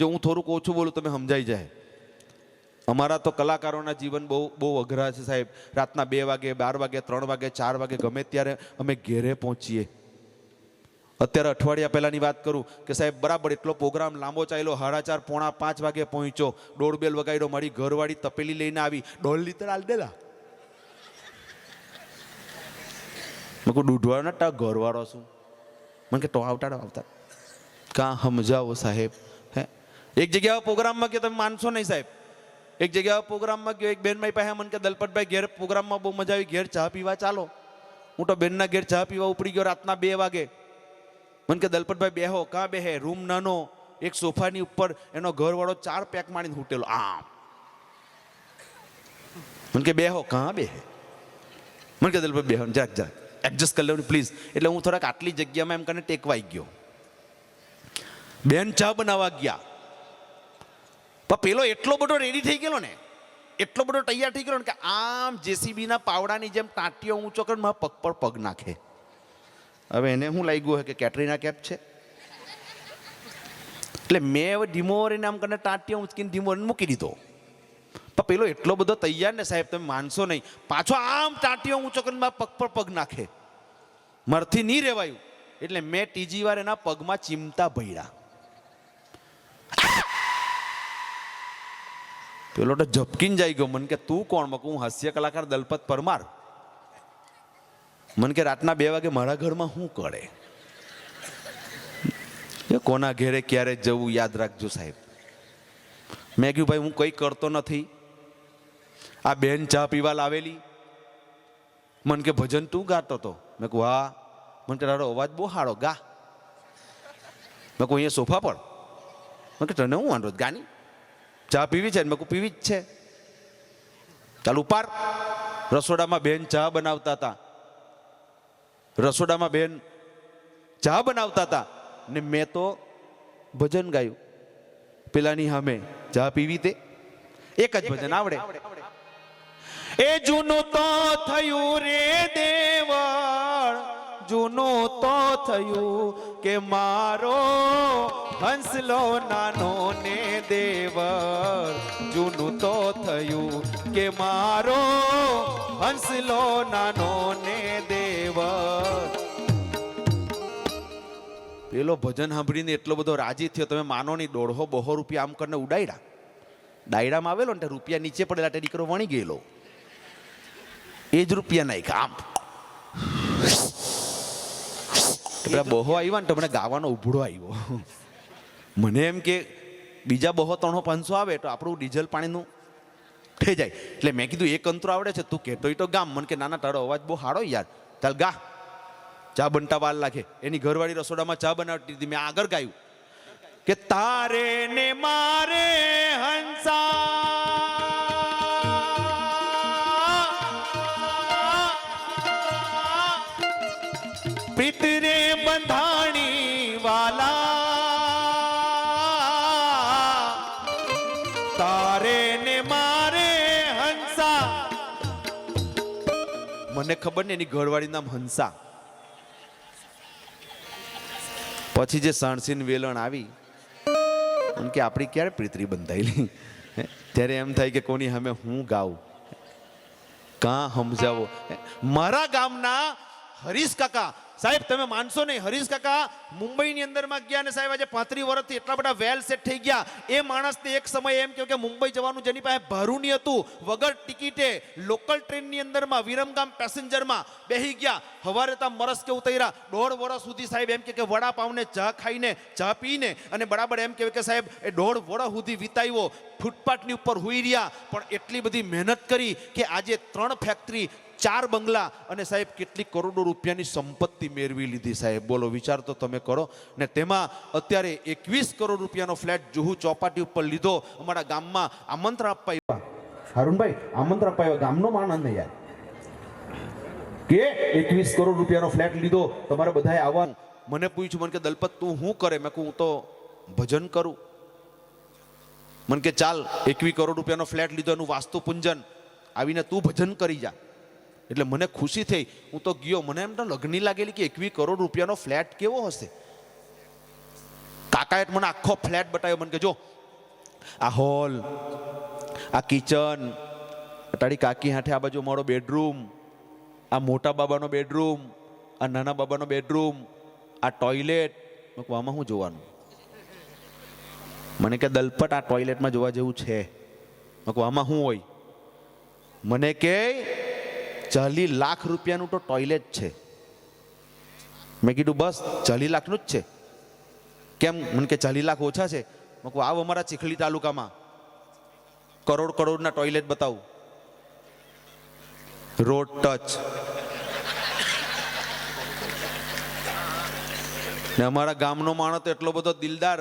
જો હું થોડુંક ઓછું બોલું તમે સમજાઈ જાય. અમારા તો કલાકારોના જીવન બહુ બહુ અઘરા છે સાહેબ. રાતના બે વાગે, બાર વાગે, ત્રણ વાગે, ચાર વાગે ગમે ત્યારે અમે ઘેરે પહોંચીએ. અત્યારે અઠવાડિયા પહેલાંની વાત કરું કે સાહેબ, બરાબર એટલો પ્રોગ્રામ લાંબો ચાલ્યો, સાડા ચાર, પોણા પાંચ વાગે પહોંચ્યો. ડોરબેલ વગાડ્યો, મારી ઘરવાળી તપેલી લઈને આવી. દોઢ લીટર આલ દેલા. મેં કહું દૂધવાળો ના ટા ઘરવાળો છું. મને કે, તો આવતા આવતા કાં સમજાવો સાહેબ. એક જગ્યા પ્રોગ્રામમાં કે તમે માનશો નહીં સાહેબ. એક જગ્યા પ્રોગ્રામમાં ગયો, એક બેન મારી પાસે મને કે, દલપતભાઈ, ઘેર પ્રોગ્રામમાં બહુ મજા આવી, ઘેર ચા પીવા ચાલો. હું તો બેનના ઘેર ચા પીવા ઉપડી ગયો રાતના બે વાગે. મને કે, દલપતભાઈ, બેહો, કાં બેહે? રૂમ નાનો, એક સોફાની ઉપર એનો ઘરવાળો ચાર પેક માણીને હૂટેલો. આમ. મને કે, બેહો, કાં બેહે? મને કે દલપત બેહો જરાક જરાક એડજસ્ટ કરી લેવું પ્લીઝ એટલે હું થોડાક આટલી જગ્યામાં એમ કરીને ટેકવાઈ ગયો. બેન ચા બનાવવા ગયા. પણ પેલો એટલો બધો રેડી થઈ ગયેલો ને, એટલો બધો તૈયાર થઈ ગયેલો ને કે આમ જેસીબીના પાવડાની જેમ ટાંટીઓ ઊંચો કરીને મારા પગ પર પગ નાખે. હવે એને શું લાગ્યું હોય કે કેટરીના કેપ છે? એટલે મેં હવે ધીમો રહીને આમ કરીને ટાંટીઓ ઊંચકીને ધીમો મૂકી દીધો. પણ પેલો એટલો બધો તૈયાર ને સાહેબ, તમે માનશો નહીં. પાછો આમ ટાંટીઓ ઊંચો કરીને મારા પગ પર પગ નાખે. મારથી નહીં રહેવાયું એટલે મેં ત્રીજી વાર એના પગમાં ચીમતા ભર્યા. પેલો તો ઝપકીને જાય ગયો. મને કે, તું કોણ? મક હું હાસ્ય કલાકાર દલપત પરમાર. મને કે, રાતના બે વાગે મારા ઘરમાં શું કરે? એ કોના ઘેરે, ક્યારે જવું, યાદ રાખજો સાહેબ. મેં કહ્યું ભાઈ, હું કંઈ કરતો નથી. આ બેન ચા પીવા લાવેલી. મને કે, ભજન તું ગાતો હતો મેં કહું, હા. મને કે, તારો અવાજ બહુ સારો ગા. મેં કહું, અહીંયા સોફા પર. મેં કે તને હું વાંધો? ગાની. ચા પીવી છે? ને મેં પીવી જ છે. ચાલ ઉપાર રસોડામાં બેન ચા બનાવતા હતા. રસોડામાં બેન ચા બનાવતા હતા. ને મેં તો ભજન ગાયું. પેલાની સામે ચા પીવી તે. એક જ ભજન આવડે. એ જૂનું તો થયું રે દેવળ. જૂનું તો થયું કે મારો હંસલો નાનો ને દેવ જૂનું તો થયું કે મારો હંસલો નાનો ને દેવ પેલો ભજન સાંભળીને એટલો બધો રાજી થયો, તમે માનો નહીં દોઢો બહો રૂપિયા આમ કરીને ઉડાડ્યા. ડાયરામાં આવેલો ને રૂપિયા નીચે પડેલા દીકરો વણી ગયેલો. એ જ રૂપિયા નાખ્યા, આમ. પેલા બહો આવ્યા ને તો મને ગાવાનો ઉભડો આવ્યો. મને એમ કે બીજા બહો ત્રણો પાંચસો આવે તો આપણું ડીઝલ પાણીનું થઈ જાય. એટલે મેં કીધું, એક અંતરો આવડે છે, તું કહેતો તો ગામ. મને કે નાના તારો અવાજ બહુ સારો યાર. ચાલ ગા. ચા બનતા વાર લાગે. એની ઘરવાળી રસોડામાં ચા બનાવતી હતી, મેં આગળ ગાયું. કે તારે ને મારે હંસા પ્રીત મને ખબર ને એની ઘરવાળી નામ હંસા. પછી જે સણસીન વેલણ આવી, એમ કે આપણી ક્યારે પ્રીતરી બંધાયેલી? ત્યારે એમ થાય કે કોની સામે હું ગાઉં? કાં સમજાવો? મારા ગામના હરીશ કાકા. સાહેબ, તમે માનશો નહીં, હરીશ કાકા મુંબઈની અંદરમાં ગયા અને સાહેબ, આજે પાંત્રીસ વર્ષથી એટલા બધા વેલ સેટ થઈ ગયા. એ માણસને એક સમય એમ કહ્યું કે મુંબઈ જવાનું જેની પાસે ભારું નહીં હતું, વગર ટિકિટે લોકલ ટ્રેનની અંદરમાં, વિરમગામ પેસેન્જરમાં બેહી ગયા. હવારે તા મરસ કે ઉતર્યા. દોઢ વર્ષ સુધી સાહેબ એમ કે વડાપાવને ચા ખાઈને, ચા પીને, અને બરાબર એમ કહેવાય કે સાહેબ, એ દોઢ વર્ષ સુધી વિતાવ્યો. ફૂટપાથની ઉપર હોઈ રહ્યા. પણ એટલી બધી મહેનત કરી કે આજે ત્રણ ફેક્ટરી ચાર બંગલા અને સાહેબ કેટલી કરોડો રૂપિયાની સંપત્તિ મેળવી લીધી સાહેબ. બોલો, વિચાર તો તમે કરો ને તેમાં અત્યારે એકવીસ કરોડ રૂપિયાનો ફ્લેટ જુહુ ચોપાટી ઉપર લીધો. અમારા ગામમાં આમંત્રણ આપવા આવ્યા. હારુનભાઈ આમંત્રણ આપવા આવ્યા. ગામનો આનંદ યાર. કે એકવીસ કરોડ રૂપિયાનો ફ્લેટ લીધો તમારે બધાએ આવવાનું. મને પૂછ્યું મને કે દલપત તું શું કરે? મેં કહું હું તો ભજન કરું. મને કે ચાલ એકવી કરોડ રૂપિયાનો ફ્લેટ લીધો એનું વાસ્તુ પૂંજન આવીને તું ભજન કરી જા. એટલે મને ખુશી થઈ. હું તો ગયો. મને એમ તો લગ્ની લાગેલી કે એકવી કરોડ રૂપિયાનો ફ્લેટ કેવો હશે? કાકાએ મને આખો ફ્લેટ બતાવ્યો. મને કે જો આ હોલ, આ કિચન તારી કાકી હાથે આ બાજુ મારો બેડરૂમ, આ મોટા બાબાનો બેડરૂમ, આ નાના બાબાનો બેડરૂમ, આ ટોયલેટ. આમાં હું જોવાનું? મને કે દલપટ આ ટોયલેટમાં જોવા જેવું છે. આમાં શું હોય? મને કે ચાલીસ લાખ રૂપિયાનું તો ટોયલેટ છે. મેં કીધું, બસ ચાલી લાખનું જ છે. કેમ? મને કે ચાલી લાખ ઓછા છે. મેં કહું આવ અમારા ચીખલી તાલુકામાં. કરોડ કરોડના ટોયલેટ બતાવું. રોડ ટચ ને અમારા ગામનો માણસ એટલો બધો દિલદાર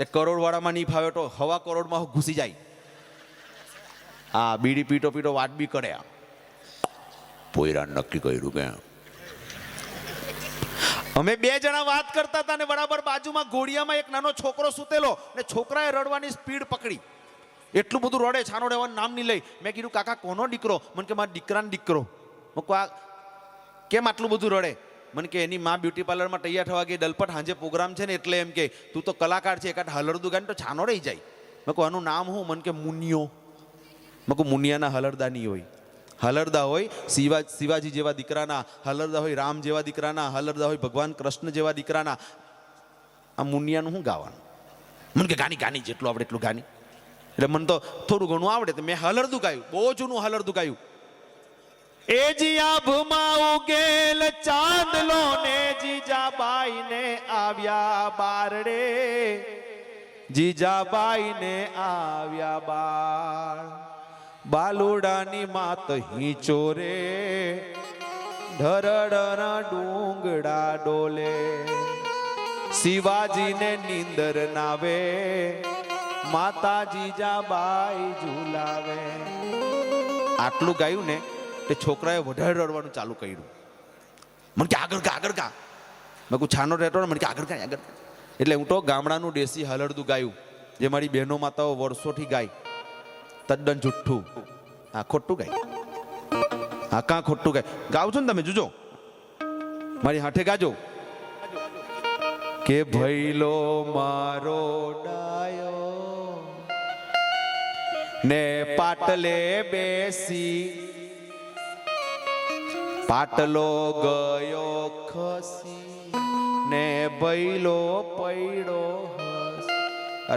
એ કરોડવાળામાં નહીં ફાવે તો હવા કરોડમાં ઘૂસી જાય. આ બીડી પીટો પીટો વાત બી કરે આ પોયરા નક્કી કર્યું કે અમે બે જણા વાત કરતા હતા ને બરાબર બાજુમાં ઘોડિયામાં એક નાનો છોકરો સૂતેલો ને છોકરાએ રડવાની સ્પીડ પકડી. એટલું બધું રડે, છાનો નામ નહીં લઈ. મેં કીધું, કાકા, કોનો દીકરો? મને કે, મારા દીકરાનો દીકરો. મૂકો આ કેમ આટલું બધું રડે? મને કે, એની માં બ્યુટી પાર્લરમાં તૈયાર થવા ગઈ દલપટ હાંજે પ્રોગ્રામ છે ને એટલે એમ કે, તું તો કલાકાર છે, એકાદ હલરદું ગાને તો છાનો રહી જાય. મેં કહું, આનું નામ હું? મને કે, મુનિયો. મેં મુનિયાના હલરદાની હોય. હલરદા હોય, શિવા, શિવાજી જેવા દીકરાના, હલરદા હોય, રામ જેવા દીકરાના, હલરદા હોય, ભગવાન કૃષ્ણ જેવા દીકરાના, આ મુનિયાનું શું ગાવાનું? મને કે ગાની ગાની, જેટલું આવડે એટલું ગાની. એટલે મને તો થોડું ઘણું આવડે, તો મેં હલરદું ગાયું, બહુ જૂનું હલરદું ગાયું. એ જીયા ભૂમા ઉગેલ ચાંદલો ને જીજાબાઈ ને આવ્યા બારડે. જીજાબાઈ ને આવ્યા બાર. બાલુડાની માત હિંચો રે ઢરડના ડુંગડા ડોલે. શિવાજીને નીંદર નાવે માતા જીજાબાઈ ઝુલાવે. આટલું ગાયું ને તે છોકરાએ વધારે રડવાનું ચાલુ કર્યું. મને કે, આગળ કા આગળ કા. મેં કહું છાનો રહેતો ને. મને કે, આગળ કા, આગળ એટલે હું તો ગામડાનું દેશી હલરદું ગાયું, જે મારી બહેનો માતાઓ વર્ષોથી ગાય. તદ્દન જુઠ્ઠું. આ ખોટું ગાય. આ કાં ખોટું ગાય? ગાવ છો ને તમે, જોજો. મારી હાથે ગાજો. કે ભૈલો મારો ડાયો, ને પાટલે બેસી. પાટલો ગયો ખસી, ને ભૈલો પૈડો.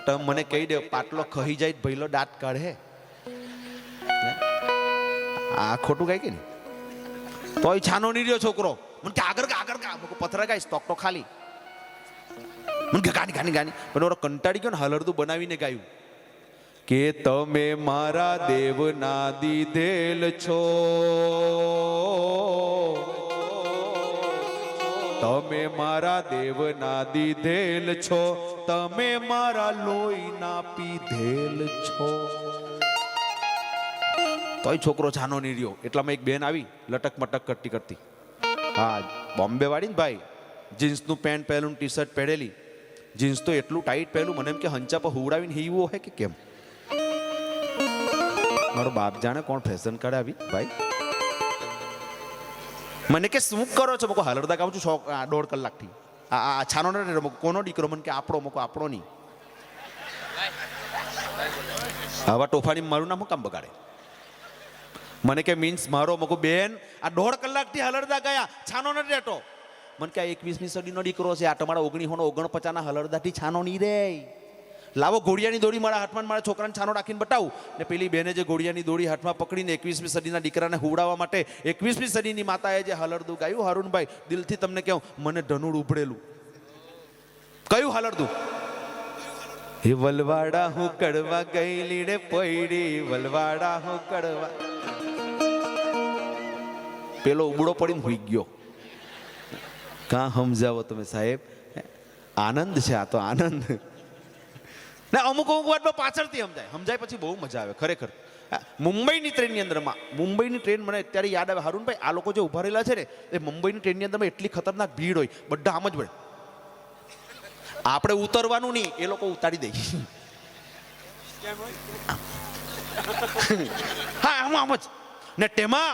તમે મને કહી દે, પાટલો ખહી જાય ભૈલો દાંત કાઢે. હે? આ ખોટું ગાય કે નહીં? તોય છાનો નહીં રહ્યો છોકરો. મને કે આગળ આગળ પથરા ગાઈશ તોક તો ખાલી. મને કે, ગાની ગાની ગાની. પણ ઓલો કંટાળી ગયો ને, હલરદું બનાવીને ગાયું. કે તમે મારા દેવના દીધેલ છો. તમે મારા દેવના દીધેલ છો. તમે મારા લોહીના પીધેલ છો. તોય છોકરો છાનો નહીં રહ્યો. એટલામાં એક બેન આવી લટક મટક કરતી કરતી. હા, બોમ્બે વાળી ને ભાઈ, જીન્સનું પેન્ટ પહેલું ટી શર્ટ પહેરેલી. જીન્સ તો એટલું ટાઈટ પહેલું મને એમ કે હંચા પર હુવડાવીને હીવો હે કે કેમ? મારો બાપ જાણે કોણ ફેશન કાઢે આવી, ભાઈ? મને કે શું કરો છો? મકો હલરદા ગાઉં છું, છ દોઢ કલાકથી. આ આ છાનો ને રમો. કોનો દીકરો? મને કે આપણો મકો આપણો નહીં. આવા ટોફાની મારું નામ હું કામ બગાડે? મને કે, મીન્સ, મારો મગો બેન આ દોઢ કલાકથી હલરદા ગયા, છાનો નથી રહેતો. મને કે, આ એકવીસમી સદીનો દીકરો છે, આ તમારા ઓગણીસો ઓગણપચાસના હલરદાથી છાનો નહીં રે. લાવો ઘોડિયાની દોરી મારા હાથમાં મારા છોકરાને છાનો રાખીને બતાવું. ને પેલી બેને જે ઘોડિયાની દોરી હાથમાં પકડીને એકવીસમી સદીના દીકરાને હુવડાવવા માટે એકવીસમી સદીની માતાએ જે હલરદું ગાયું હરુણભાઈ દિલથી તમને કહું, મને ધનુડ ઉભરેલું કયું હલરદું? વલવાડા હું કડવા ગઈ લીડે પૈડી વલવાડા હું કડવા પેલો ઉબડો પડીને હોઈ ગયો. કાં સમજાવો તમે સાહેબ? આનંદ છે, આ તો આનંદ. ને, અમુક અમુક વાતમાં પાછળથી સમજાય. સમજાય પછી બહુ મજા આવે, ખરેખર. મુંબઈની ટ્રેનની અંદરમાં, મુંબઈની ટ્રેન મને અત્યારે યાદ આવે. હારુનભાઈ, આ લોકો જે ઊભા રહેલા છે ને, એ મુંબઈની ટ્રેનની અંદરમાં એટલી ખતરનાક ભીડ હોય, બધા આમ જ પડે આપણે ઉતરવાનું નહીં, એ લોકો ઉતારી દે. હા, આમ આમ જ. ને તેમાં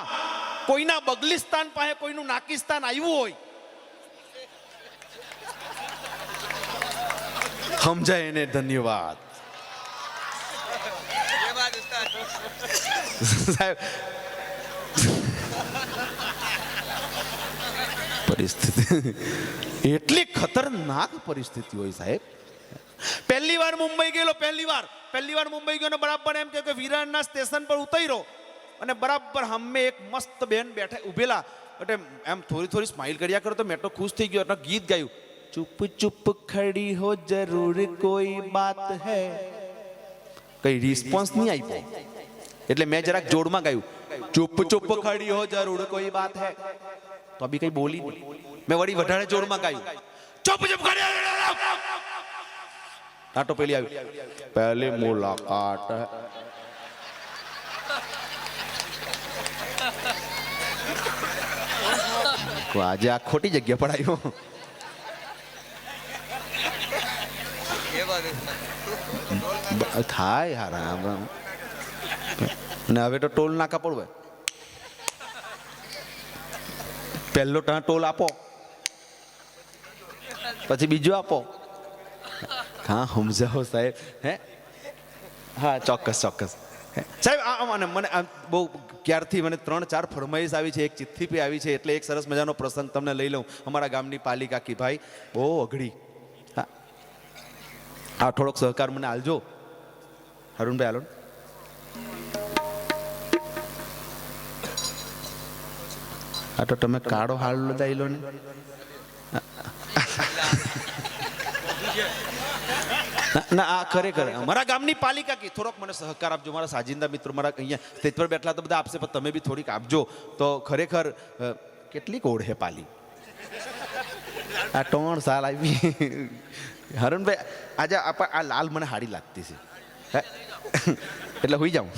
કોઈના બગલિસ્તાન પાસે કોઈનું નાકિસ્તાન આવ્યું હોય. સમજાય એને ધન્યવાદ. સાહેબ. પરિસ્થિતિ. એટલી ખતરનાક પરિસ્થિતિ હોય સાહેબ. પહેલી વાર મુંબઈ ગયેલો, પહેલી વાર. પહેલી વાર મુંબઈ ગયો બરાબર એમ કે વિરાણના સ્ટેશન પર ઉતર્યો. અને બરાબર હમે એક મસ્ત બેન બેઠા ઉભેલા. એટલે એમ થોડી થોડી સ્માઇલ કર્યા કરો તો મેં તો ખુશ થઈ ગયો એટલે ગીત ગાયું. ચૂપ ચૂપ ખડી હો જરૂર કોઈ બાત હે. કઈ રિસ્પોન્સ નહીં આપ્યો એટલે મેં જરાક જોડમાં ગાયું. ચૂપ ચૂપ ખડી હો જરૂર કોઈ બાત હે. તો અભી કઈ બોલી મેં વળી વધારે જોડમાં ગાયું. ચૂપ ચૂપ ખડી હો જરૂર આ તો પેલી આવી. પહેલી મુલાકાત હૈ. તો આજે આ ખોટી જગ્યા પર આવ્યો. થાય હારા. ને હવે તો ટોલ નાકા પડવે. પહેલો ટા ટોલ આપો. પછી બીજો આપો. હા, સમજાવો સાહેબ. હે? હા, ચોક્કસ ચોક્કસ? સાહેબ, આ મને મને બહુ ક્યારથી મને ત્રણ ચાર ફરમાઈશ આવી છે, એક ચિઠ્ઠી પે આવી છે, એટલે એક સરસ મજાનો પ્રસંગ તમને લઈ લઉં. અમારા ગામની પાલિકા કી ભાઈ બહુ અઘડી હા. થોડોક સહકાર મને આલજો. અરુણભાઈ આલો હા, તો તમે કાળો હાલ લઈ લો ને. ના, આ ખરેખર. મારા ગામની પાલિકા કે થોડોક મને સહકાર આપજો મારા સાજિંદા મિત્રો મારા અહીંયા સ્ટેજ પર બેઠલા તો બધા આપશે પણ તમે બી થોડીક આપજો. તો ખરેખર કેટલી કેટલીક ઓઢે પાલી? આ ત્રણ સાલ આવી. હરણભાઈ આજે આ લાલ મને હાડી લાગતી છે? એટલે હોઈ જાઉં.